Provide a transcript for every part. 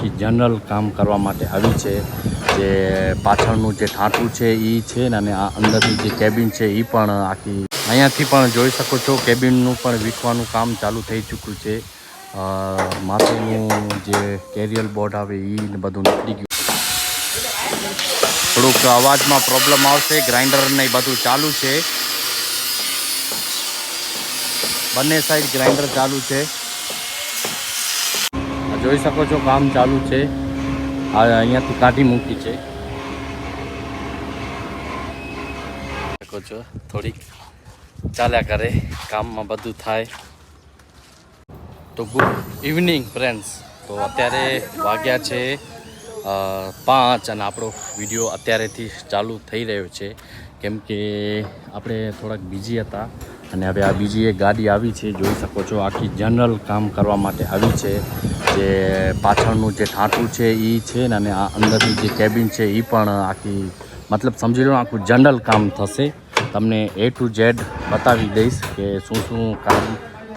આખી જનરલ કામ કરવા માટે આવી છે. જે પાછળનું જે ઠાંટું છે એ છે ને અને આ અંદરની જે કેબિન છે એ પણ આખી અહીંયાથી પણ જોઈ શકો છો કેબિનનું પણ વીખવાનું કામ ચાલુ થઈ ચૂક્યું છે. માથેનું જે કેરિયર બોર્ડ આવે એ બધું નીકળી ગયું. થોડુંક અવાજમાં પ્રોબ્લેમ આવશે ગ્રાઇન્ડર ને બધું ચાલુ છે. બંને સાઈડ ગ્રાઇન્ડર ચાલુ છે. જોઈ શકો છો કામ ચાલુ છે. આ અહીંયાથી કાઢી મૂકી છે. શકો છો, થોડીક ચાલ્યા કરે, કામમાં બધું થાય. તો ગુડ ઇવનિંગ ફ્રેન્ડ્સ તો અત્યારે વાગ્યા છે પાંચ અને આપણો વીડિયો અત્યારેથી ચાલુ થઈ રહ્યો છે. કેમ કે આપણે થોડાક બિઝી હતા. અને હવે આ બીજી એક ગાડી આવી છે, જોઈ શકો છો, આખી જનરલ કામ કરવા માટે આવી છે. જે પાછળનું જે ઠાંટું છે એ છે ને અને આ અંદરની જે કેબિન છે એ પણ આખી, મતલબ સમજી લો આખું જનરલ કામ થશે. તમને એ ટુ ઝેડ બતાવી દઈશ કે શું શું કામ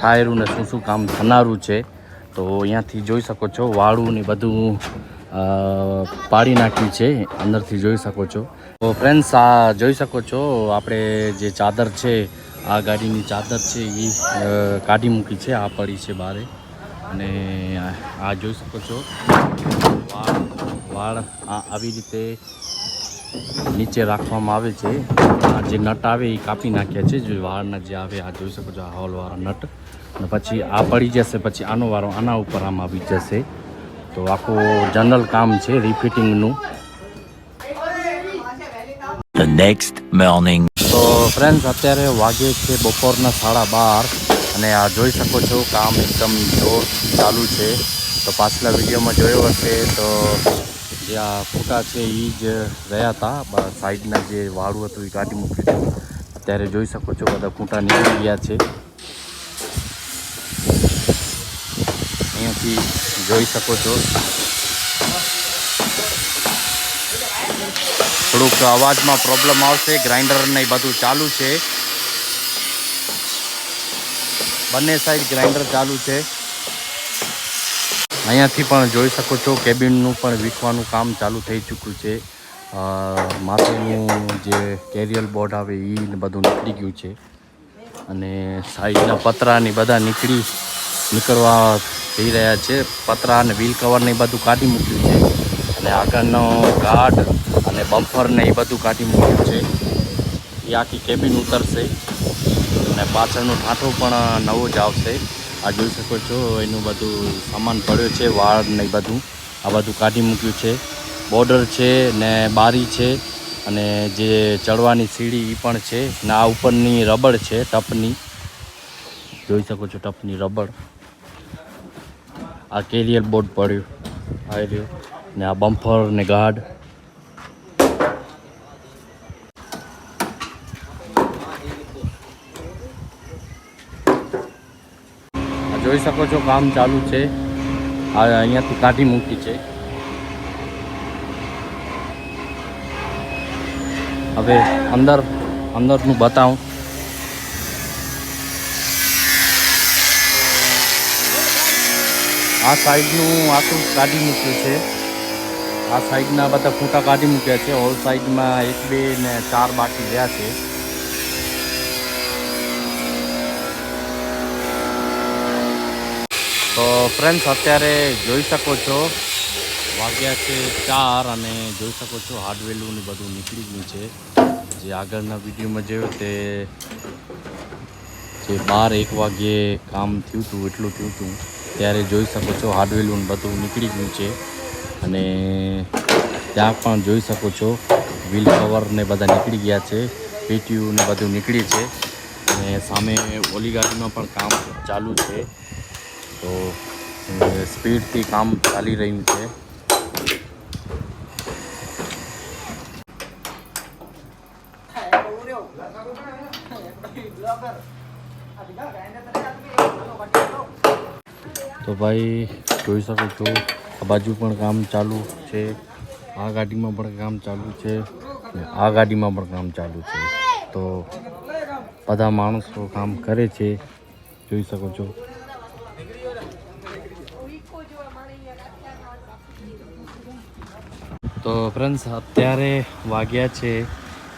થાયરું ને શું શું કામ થનારું છે. તો અહીંયાથી જોઈ શકો છો, વાળું ને બધું પાડી નાખ્યું છે, અંદરથી જોઈ શકો છો. તો ફ્રેન્ડ્સ આ જોઈ શકો છો, આપણે જે ચાદર છે આ ગાડીની ચાદર છે એ કાઢી મૂકી છે, આ પડી છે બારે. અને આ- જોઈ શકો છો, વાળ વાળ આવી રીતે નીચે રાખવામાં આવે છે. આ જે નટ આવે એ કાપી નાખ્યા છે, જે વાળના જે આવે આ જોઈ શકો છો, આ હોલવાળા નટ. અને પછી આ પડી જશે, પછી આનો વારો આના ઉપર આમ આવી જશે. તો આખું જનરલ કામ છે, રિફિટિંગનું. The next. તો ફ્રેન્ડ્સ અત્યારે વાગે છે બપોરના સાડા બાર અને આ જોઈ શકો છો કામ એકદમ જોર ચાલુ છે. તો પાછલા વિડીયોમાં જોયો હશે તો જે આ ફૂટા છે એ જ રહ્યા હતા. સાઈડના જે વાળું હતું એ કાઢી હતું અત્યારે જોઈ શકો છો બધા ફૂટા નીકળી ગયા છે. અહીંયાથી જોઈ શકો છો. થોડુંક અવાજમાં પ્રોબ્લેમ આવશે ગ્રાઇન્ડર ને બધું ચાલુ છે. બંને સાઈડ ગ્રાઇન્ડર ચાલુ છે. અહીંયાથી પણ જોઈ શકો છો કેબિનનું પણ વીખવાનું કામ ચાલુ થઈ ચૂક્યું છે. માથેનું જે કેરિયર બોર્ડ આવે એ બધું નીકળી ગયું છે. અને સાઈડના પતરા ને બધા નીકળી, નીકળવા જઈ રહ્યા છે. પતરા અને વ્હીલ કવર ને એ બધું કાઢી મૂક્યું છે. અને આગળનો ગાર્ડ અને બમ્ફરને એ બધું કાઢી મૂક્યું છે. એ આખી કેબિન ઉતરશે અને પાછળનો ઠાઠો પણ નવો જ આવશે. આ જોઈ શકો છો, એનું બધું સામાન પડ્યો છે, વાળ ને બધું. આ બધું કાઢી મૂક્યું છે. બોર્ડર છે ને બારી છે અને જે ચડવાની સીડી એ પણ છે ને આ ઉપરની રબડ છે ટપની. જોઈ શકો છો ટપની રબડ. આ કેરિયર બોર્ડ પડ્યું. આવી રહ્યું. ને આ બમ્પર ને ગાર્ડ જોઈ શકો છો કામ ચાલુ છે. આ અહીંયાથી કાઢી મૂકી છે. હવે અંદર, અંદરનું બતાવું. આ સાઈડનું આખું કાઢી મૂક્યું છે. આ સાઈડના બધા ફૂટા કાઢી મૂક્યા છે. હોલ સાઈડમાં એક, બે ને ચાર બાકી રહ્યા છે. તો ફ્રેન્ડ્સ અત્યારે જોઈ શકો છો, વાગ્યા છે ચાર અને જોઈ શકો છો હાર્ડવેલું ને બધું નીકળી ગયું છે. જે આગળના વિડીયોમાં જોયું તે જે બાર એક વાગ્યે કામ થયું હતું, એટલું થયું હતું. ત્યારે જોઈ શકો છો હાર્ડવેલું બધું નીકળી ગયું છે. અને ત્યાં પણ જોઈ શકો છો વ્હીલ કવર ને બધા નીકળી ગયા છે, પેટીયું ને બધું નીકળી છે. અને સામે ઓલી ગાડીમાં પણ કામ ચાલુ છે. તો સ્પીડથી કામ ચાલી રહ્યું છે. તો ભાઈ, જોઈ શકો છો આ બાજુ પણ કામ ચાલુ છે. આ ગાડીમાં પણ કામ ચાલુ છે આ ગાડીમાં પણ કામ ચાલુ છે. તો બધા માણસો કામ કરે છે. જોઈ શકો છો. તો ફ્રેન્ડ્સ અત્યારે વાગ્યા છે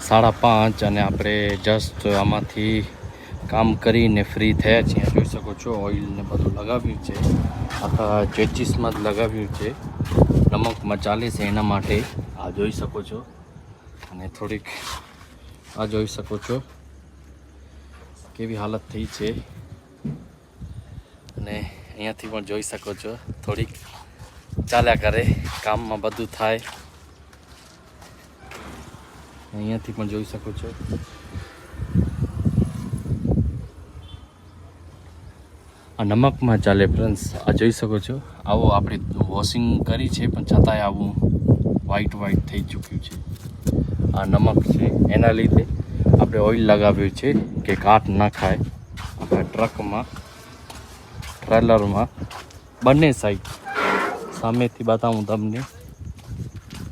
સાડા પાંચ અને આપણે જસ્ટ આમાંથી કામ કરીને ફ્રી થયા છીએ. જોઈ શકો છો ઓઇલને બધું લગાવ્યું છે. આખા ચેચીસમાં જ લગાવ્યું છે. નમકમાં ચાલે છે એના માટે. આ જોઈ શકો છો. અને થોડીક આ જોઈ શકો છો. કેવી હાલત થઈ છે. અને અહીંયાથી પણ જોઈ શકો છો. થોડીક ચાલ્યા કરે. કામમાં બધું થાય. અહીંયાથી પણ જોઈ શકો છો. આ નમકમાં ચાલે ફ્રેન્ડ્સ, આ જોઈ શકો છો. આવો આપણે વોશિંગ કરી છે, પણ છતાંય આવું વ્હાઈટ વ્હાઈટ થઈ ચૂક્યું છે. આ નમક છે, એના લીધે આપણે ઓઇલ લગાવ્યું છે કે કાટ ના ખાય. આપણે ટ્રકમાં ટ્રેલરમાં બંને સાઈડ સામેથી બતાવું તમને.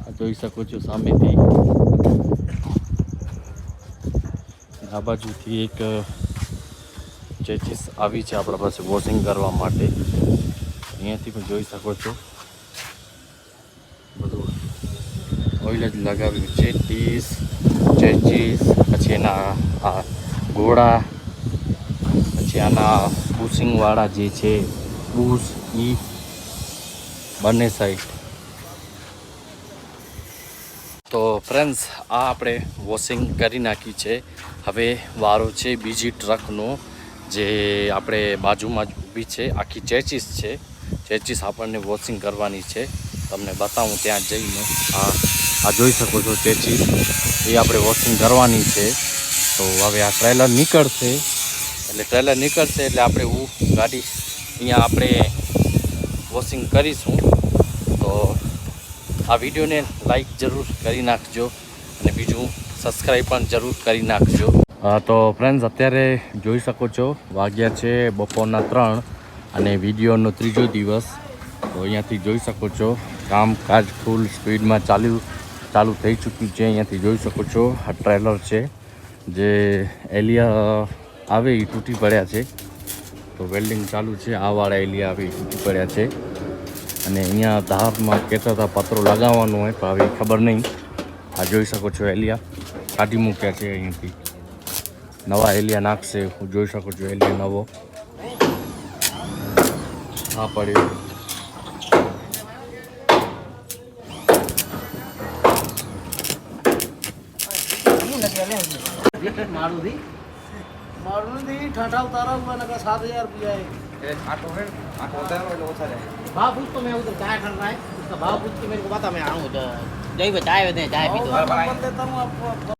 આ જોઈ શકો છો સામેથી. આ બાજુથી એક ચેચીસ આવી છે આપણા પાસે વોશિંગ કરવા માટે. અહીંયાથી પણ જોઈ શકો છો. બધું ઓઇલ જ લગાવ્યું. ટીસ ચેચીસ પછી એના આ ઘોડા પછી આના બુશિંગવાળા જે છે, બુશ ઈ બંને સાઈડ તો ફ્રેન્ડ્સ આ આપણે વોશિંગ કરી નાખી છે. હવે વારો છે બીજી ટ્રકનો જે આપણે બાજુમાં જ ઊભી છે. આખી ચેચીસ છે. ચેચીસ આપણને વોશિંગ કરવાની છે. તમને બતાવું ત્યાં જઈને. આ આ જોઈ શકો છો ચેચીસ. એ આપણે વોશિંગ કરવાની છે. તો હવે આ ટ્રેલર નીકળશે. એટલે ટ્રેલર નીકળશે એટલે આપણે હું ગાડી અહીંયા આપણે વોશિંગ કરીશું. તો આ વિડીયોને લાઈક જરૂર કરી નાખજો. અને બીજું સબસ્ક્રાઈબ પણ જરૂર કરી નાખજો. તો ફ્રેન્ડ્સ અત્યારે જોઈ શકો છો, વાગ્યા છે બપોરના ત્રણ અને વિડીયોનો ત્રીજો દિવસ. તો અહીંયાથી જોઈ શકો છો, કામકાજ ફૂલ સ્પીડમાં ચાલુ ચાલુ થઈ ચૂક્યું છે. અહીંયાથી જોઈ શકો છો, આ ટ્રેલર છે, જે એલિયા આવે એ તૂટી પડ્યા છે. તો વેલ્ડિંગ ચાલુ છે, આ વાળા એલિયા આવે એ તૂટી પડ્યા છે. અને અહીંયા ધારમાં કહેતા હતા પત્રો લગાવવાનો હોય, પણ હવે ખબર નહીં. આ જોઈ શકો છો, એલિયા કાઢી મૂક્યા છે અહીંયાથી. નવા એલિયા નાખશે હું જોઈ શકું છું એલિયા નવો હા પડ્યો मारुति मारुति ठाठा उतारा हुआ लगा सात हजार रुपया है भाव पूछ तो मैं उधर चाय कर रहा है उसका भाव पूछ के मेरे को बता मैं आऊँ जय चाय दें चाय पी दो देता हूँ आपको